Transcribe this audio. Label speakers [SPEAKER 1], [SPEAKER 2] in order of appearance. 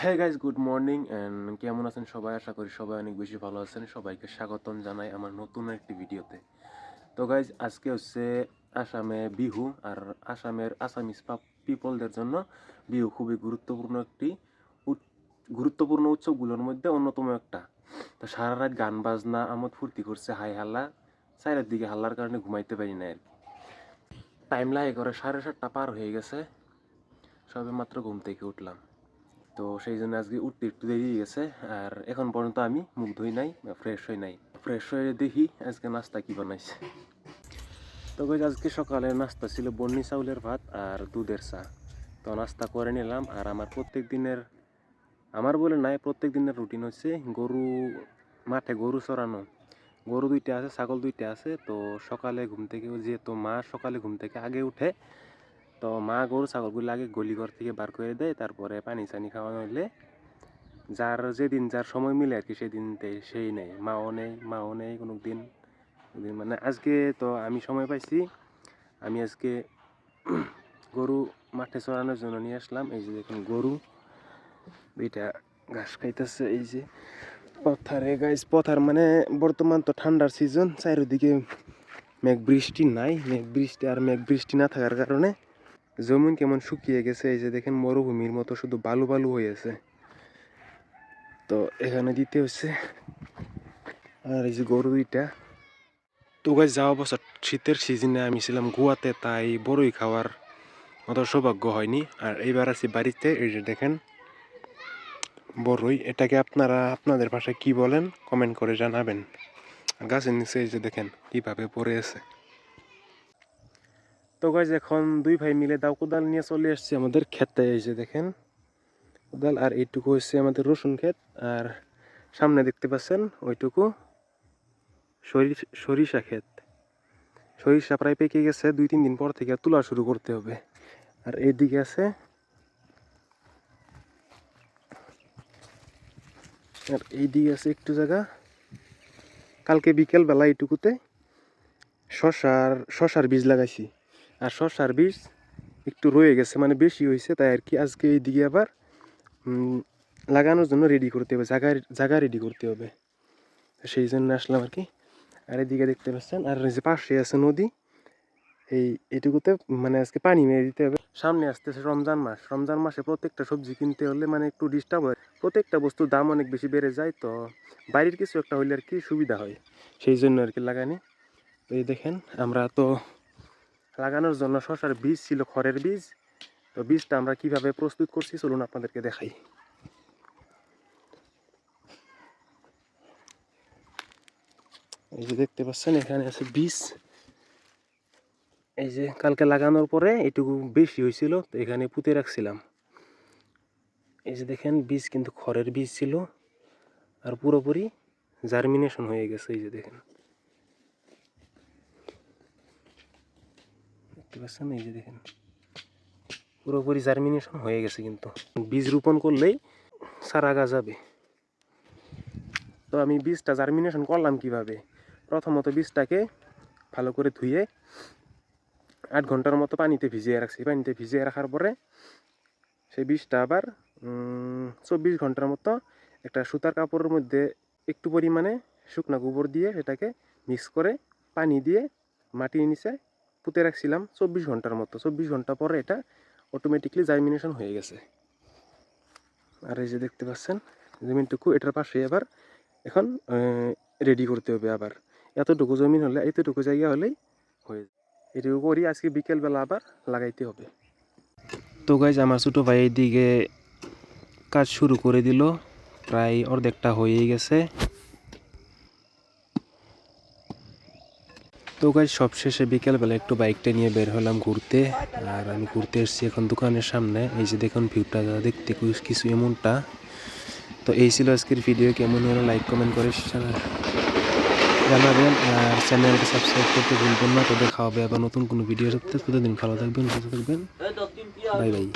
[SPEAKER 1] হ্যাঁ guys good morning and কেমন আছেন সবাই? আশা করি সবাই অনেক বেশি ভালো আছেন। সবাইকে স্বাগতম জানাই আমার নতুন একটি ভিডিওতে। তো গাইজ আজকে হচ্ছে আসামে বিহু আর আসামের আসামিস পিপলদের জন্য বিহু খুবই গুরুত্বপূর্ণ একটি গুরুত্বপূর্ণ উৎসবগুলোর মধ্যে অন্যতম একটা। তো সারা রাত গান, বাজনা, আমোদ ফুর্তি করছে হাই হাল্লা। চারের দিকে হাল্লার কারণে ঘুমাইতে পারি না আর কি। টাইম লাগে করে সাড়ে সাতটা পার হয়ে গেছে। সবে মাত্র ঘুম থেকে উঠলাম। তো সেই জন্য আজকে উঠতে একটু দেরি হয়ে গেছে, আর এখন পর্যন্ত আমি মুখ ধুই নাই ফ্রেশ হই নাই। ফ্রেশ হয়ে দেখি আজকে নাস্তা কি বানাইছে। তো আজকে সকালে নাস্তা ছিল বন্নি চাউলের ভাত আর দুধের চা। তো নাস্তা করে নিলাম, আর আমার প্রত্যেক দিনের, আমার বলে নাই, প্রত্যেক দিনের রুটিন হচ্ছে গরু, মাঠে গরু চড়ানো। গরু দুইটা আছে, ছাগল দুইটা আছে, তো সকালে ঘুম থেকে, যেহেতু মা সকালে ঘুম থেকে আগে উঠে তো মা গরু ছাগলগুলো আগে গলিঘর থেকে বার করে দেয় তারপরে পানি চানি খাওয়ানো হলে যার যেদিন যার সময় মিলে আর কি সেদিন সেই নেই। মাও নেই মাও নেই কোনো দিন মানে আজকে তো আমি সময় পাইছি। আমি আজকে গরু মাঠে চড়ানোর জন্য নিয়ে আসলাম। এই যে দেখুন গরু দুইটা ঘাস খাইতেছে। এই যে পথারে গাইস পথার মানে বর্তমান তো ঠান্ডার সিজন চারিদিকে মেঘ বৃষ্টি নাই। মেঘ বৃষ্টি আর মেঘ বৃষ্টি না থাকার কারণে জমিন কেমন শুকিয়ে গেছে, এই যে দেখেন মরুভূমির মতো শুধু বালু বালু হয়ে আছে। তো এখানে দিতে হচ্ছে, আর এই যে গরু দুইটা। তো গাছ যাওয়া বছর শীতের সিজনে আমি ছিলাম গোয়াতে, তাই বড়ই খাওয়ার মতো সৌভাগ্য হয়নি। আর এইবার আছি বাড়িতে, এই যে দেখেন বড়ই। এটাকে আপনারা, আপনাদের ভাষায় কি বলেন কমেন্ট করে জানাবেন। গাছের নিচে এই যে দেখেন কীভাবে পড়ে আছে। তো গাছ এখন দুই ভাই মিলে দাও কোদাল নিয়ে চলে এসেছি আমাদের এই যে দেখেন। কোদাল আর এইটুকু হচ্ছে আমাদের রসুন ক্ষেত, আর সামনে দেখতে পাচ্ছেন ওইটুকু সরিষ- ক্ষেত। সরিষা প্রায় পেকে গেছে, দুই তিন দিন পর থেকে তোলা শুরু করতে হবে। আর এইদিকে আছে আর এইদিকে আছে একটু জায়গা। কালকে বিকেল বেলা এইটুকুতে শশার শশার বীজ লাগাইছি। আর শশার বীজ একটু রয়ে গেছে মানে বেশি হয়েছে, তাই আর কি আজকে এইদিকে আবার লাগানোর জন্য রেডি করতে হবে জায়গা জায়গা রেডি করতে হবে। সেই জন্য আসলাম আর কি। আর এদিকে দেখতে পাচ্ছেন, আর এই যে পাশে আছে নদী, এই এটুকুতে মানে আজকে পানি মেরে দিতে হবে। সামনে আসতেছে রমজান মাস, রমজান মাসে প্রত্যেকটা সবজি কিনতে হলে মানে একটু ডিস্টার্ব হয়। প্রত্যেকটা বস্তুর দাম অনেক বেশি বেড়ে যায়, তো বাড়ির কিছু একটা হইলে আর কি সুবিধা হয়। সেই জন্য আর কি লাগানি এই দেখেন, আমরা তো লাগানোর জন্য শশার বীজ ছিল খড়ের বীজ। তো বীজটা আমরা কীভাবে প্রস্তুত করছি চলুন আপনাদেরকে দেখাই। এই যে দেখতে পাচ্ছেন, এখানে আছে বীজ। এই যে কালকে লাগানোর পরে এটুকু বেশি হয়েছিল, তো এখানে পুঁতে রাখছিলাম। এই যে দেখেন, বীজ কিন্তু খড়ের বীজ ছিল, আর পুরোপুরি জার্মিনেশন হয়ে গেছে, এই যে দেখেন। দেখতে পাচ্ছেন? এই যে দেখেন। পুরোপুরি জার্মিনেশন হয়ে গেছে কিন্তু। বীজ রোপণ করলেই সারা যাবে। তো আমি বীজটা জার্মিনেশন করলাম কীভাবে? প্রথমত বীজটাকে ভালো করে ধুয়ে আট ঘণ্টার মতো পানিতে ভিজিয়ে রাখছি। পানিতে ভিজিয়ে রাখার পরে সেই বীজটা আবার চব্বিশ ঘণ্টার মতো একটা সুতার কাপড়ের মধ্যে একটু পরিমাণে শুকনা গোবর দিয়ে সেটাকে মিক্স করে পানি দিয়ে মাটির নিচে পুঁতে রাখছিলাম চব্বিশ ঘণ্টার মতো। চব্বিশ ঘণ্টা পরে এটা অটোমেটিকলি জার্মিনেশন হয়ে গেছে। আর এই যে দেখতে পাচ্ছেন, জমিনটুকু এটার পাশে আবার এখন রেডি করতে হবে আবার। এতটুকু জমিন হলে, এতটুকু জায়গা হলেই হয়ে যাবে এটুকু করি আজকে বিকেলবেলা আবার লাগাইতে হবে। তো গাইজ আমার ছোটো ভাই এইদিকে কাজ শুরু করে দিল। প্রায় অর্ধেকটা হয়েই গেছে। তো গাইজ সবশেষে বিকেলবেলা একটু বাইকটা নিয়ে বের হলাম ঘুরতে। আর আমি ঘুরতে এসেছি এখন দোকানের সামনে। এই যে দেখুন ভিউটা দেখতে কিছু- কিছু এমনটা। তো এই ছিল আজকের ভিডিও কেমন হলো লাইক কমেন্ট করে জানাবেন। আর চ্যানেলটা সাবস্ক্রাইব করতে ভুলবেন না। তো দেখা হবে আবার নতুন কোনো ভিডিও সাথে। ততদিন ভালো থাকবেন সুস্থ থাকবেন। Bye bye